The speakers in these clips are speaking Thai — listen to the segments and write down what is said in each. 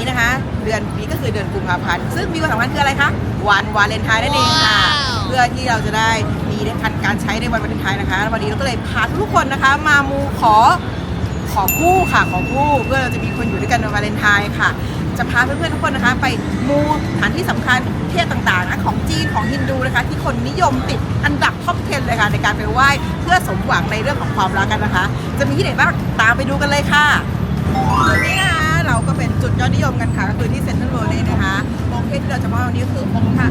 นี้นะคะ เดือนนี้ก็คือเดือนกุมภาพันธ์ซึ่งมีวันสำคัญคืออะไรคะวันวาเลนไทน์นั่นเองค่ะ เพื่อที่เราจะได้มีการใช้ในวันวาเลนไทน์นะคะแล้ววันนี้เราก็เลยพาทุกคนนะคะมามูขอขอคู่ค่ะขอคู่เพื่อเราจะมีคนอยู่ด้วยกันในวาเลนไทน์ค่ะ จะพาเพื่อนๆทุกคนนะคะ ไปมูสถานที่สำคัญเทศต่างๆนะของจีนของฮินดูนะคะ ที่คนนิยมติดอันดับท็อป10เลยค่ะในการไปไหว้เพื่อสมหวังในเรื่องของความรักกันนะคะ จะมีที่ไหนบ้างตามไปดูกันเลยค่ะจุดนี้นะคะ เราก็เป็นจุดยอดนิยมกันค่ะก็คือที่เซ็นทรัลเวิลด์นี่นะคะองค์เทพที่เราจะมาวันนี้คือองค์พระ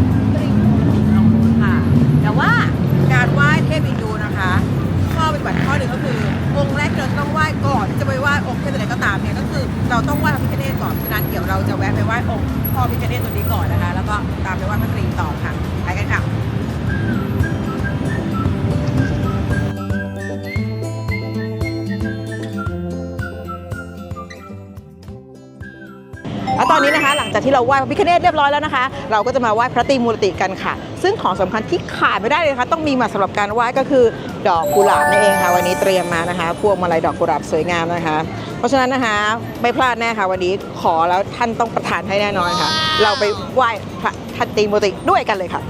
อนนี้นะคะ หลังจากที่เราไหว้พระพิฆเนศเรียบร้อยแล้วนะคะ เราก็จะมาไหว้พระตรีมูรติกันค่ะ ซึ่งของสำคัญที่ขาดไม่ได้เลยนะคะ ต้องมีมาสำหรับการไหว้ก็คือดอกกุหลาบนั่นเองค่ะ วันนี้เตรียมมานะคะ พวงมาลัยดอกกุหลาบสวยงามนะคะ เพราะฉะนั้นนะคะไม่พลาดแน่ค่ะ วันนี้ขอแล้วท่านต้องประทานให้แน่นอนค่ะ เราไปไหว้พระทัตตรีมูรติด้วยกันเลยค่ะ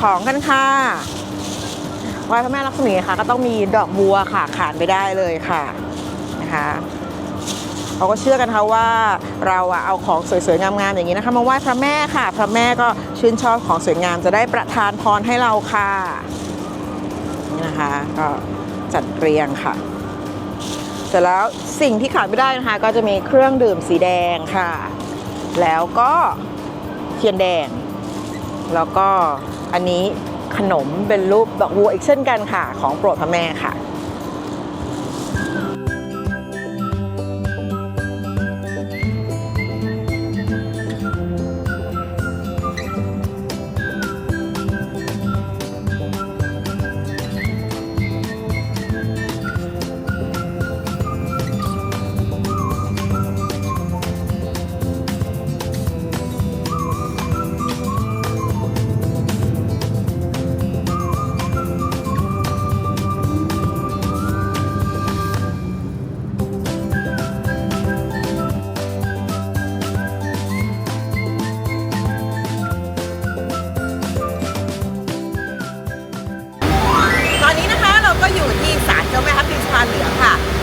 ของกันค่ะไหว้พระแม่ลักษมีค่ะ ก็ต้องมีดอกบัวค่ะขาดไม่ได้เลยค่ะนะคะเขาก็เชื่อกันค่ะว่าเราอะเอาของสวยๆงามๆอย่างนี้นะคะมาไหว้พระแม่ค่ะ พระแม่ก็ชื่นชอบของสวยงามจะได้ประทานพรให้เราค่ะนี่นะคะก็จัดเรียงค่ะเสร็จแล้วสิ่งที่ขาดไม่ได้นะคะ ก็จะมีเครื่องดื่มสีแดงค่ะ แล้วก็เทียนแดง แล้วก็ อันนี้ขนมเป็นรูปดอกบัวอีกเช่นกันค่ะ ของโปรดพระแม่ค่ะ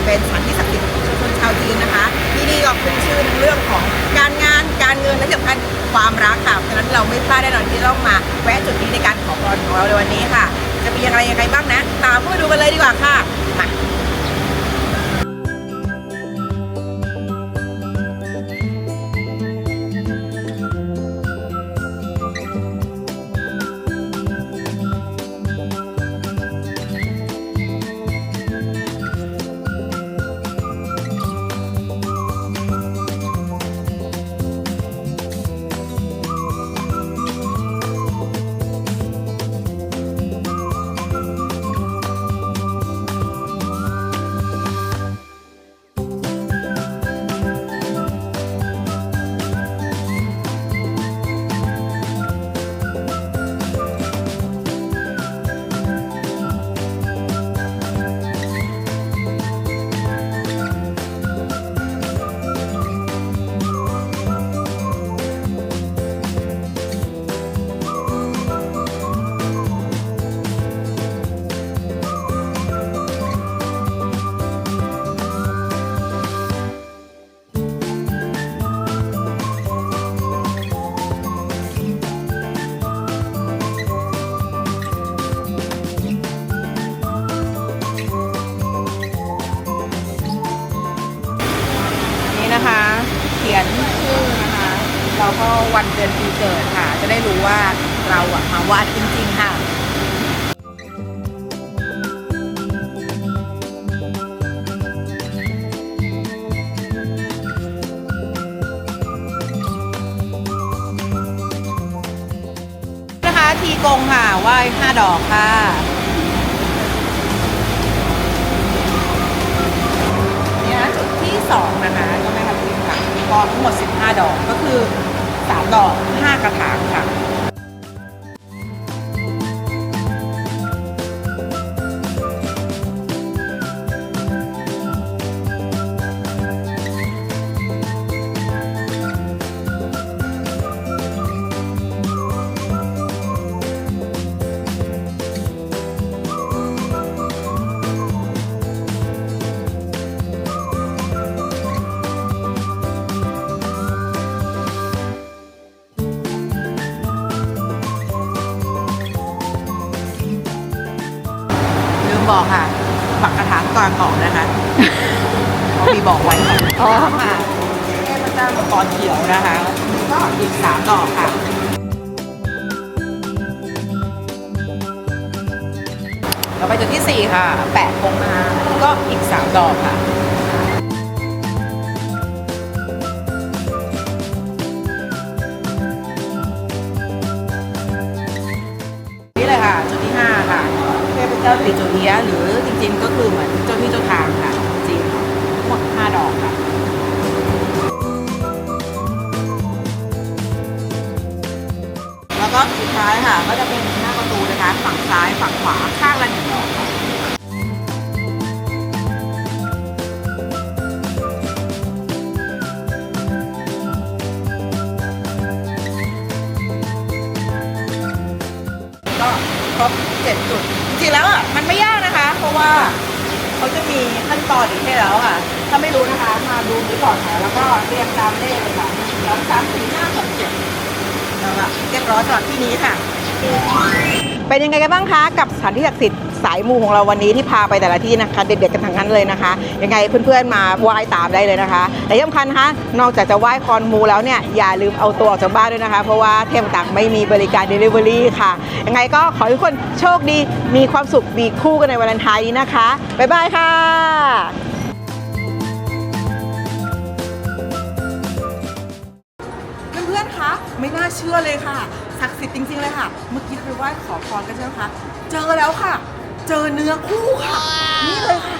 เป็นศานที่ศักดิ์สิทธิ์ของชนชาวจีนนะคะที่นี่ก็ขึ้นชื่อในเรื่องของการงานการเงินและที่สำคัญความรักค่ะเพราะฉะนั้นเราไม่พลาดแน่นอนที่ต้องมาแวะจุดนี้ในการขอพรของเราในวันนี้ค่ะ จะมีอะไรยังไงบ้างนะ ตามเข้ามาดูกันเลยดีกว่าค่ะมา เขียนชื่อนะคะแล้วก็วันเดือนปีเกิดค่ะ จะได้รู้ว่าเราอะมาวัดจริงๆค่ะนะคะทีกงค่ะไหว้ห้าดอกค่ะนี่นะจุดที่สองนะคะก็แม่ทับทิมค่ะก็ทั้งหมด 15 ดอกก็คือ 3 ดอก 5 กระถางค่ะ บอกค่ะ ปักกระถางก่อนออกนะคะเขามีบอกไว้ค่ะอ๋อสามค่ะเทพเจ้ามังกรเขียวนะคะ ก็อีกสามดอกค่ะ เราไปจุดที่สี่ค่ะ แปะคงมาก็อีกสามดอกค่ะ เทพเจ้าติจุเอียหรือจริงๆก็คือเหมือนเจ้าที่เจ้าทางค่ะ จริงหมด5ดอกค่ะแล้วก็สุดท้ายค่ะ ก็จะเป็นหน้าประตูนะคะ ฝั่งซ้ายฝั่งขวาข้างละหนึ่งดอกค่ะก็ครบเจ็ดจุด ริงๆแล้วอะมันไม่ยากนะคะ เพราะว่าเขาจะมีขั้นตอนอีกให้แล้วค่ะ ถ้าไม่รู้นะคะ มาดูนี้ก่อนค่ะแล้วก็เรียงตามเลขเลยค่ะสองสามสี่ห้าหกเจ็ดแล้วก็เรียบร้อยสำหรับที่นี้ค่ะ เป็นยังไงกันบ้างคะกับสถานที่ศักดิ์สิทธิ์ สายมูของเราวันนี้ที่พาไปแต่ละที่นะคะ เด็ดๆกันทั้งนั้นเลยนะคะ ยังไงเพื่อนๆมาไหว้ตามได้เลยนะคะและที่สำคัญนะคะนอกจากจะไหว้คอนมูแล้วเนี่ยอย่าลืมเอาตัวออกจากบ้านด้วยนะคะ เพราะว่าเทพต่างไม่มีบริการ Delivery ค่ะ ยังไงก็ขอให้ทุกคนโชคดีมีความสุขมีคู่กันในวันไทน์นี้นะคะบ๊ายบายค่ะเพื่อนๆคะไม่น่าเชื่อเลยค่ะศักดิ์สิทธิ์จริงๆเลยค่ะ เมื่อกี้เราไปไหว้ขอพรกันใช่ไหมคะ เจอแล้วค่ะ เจอเนื้อคู่ค่ะ นี่เลยค่ะ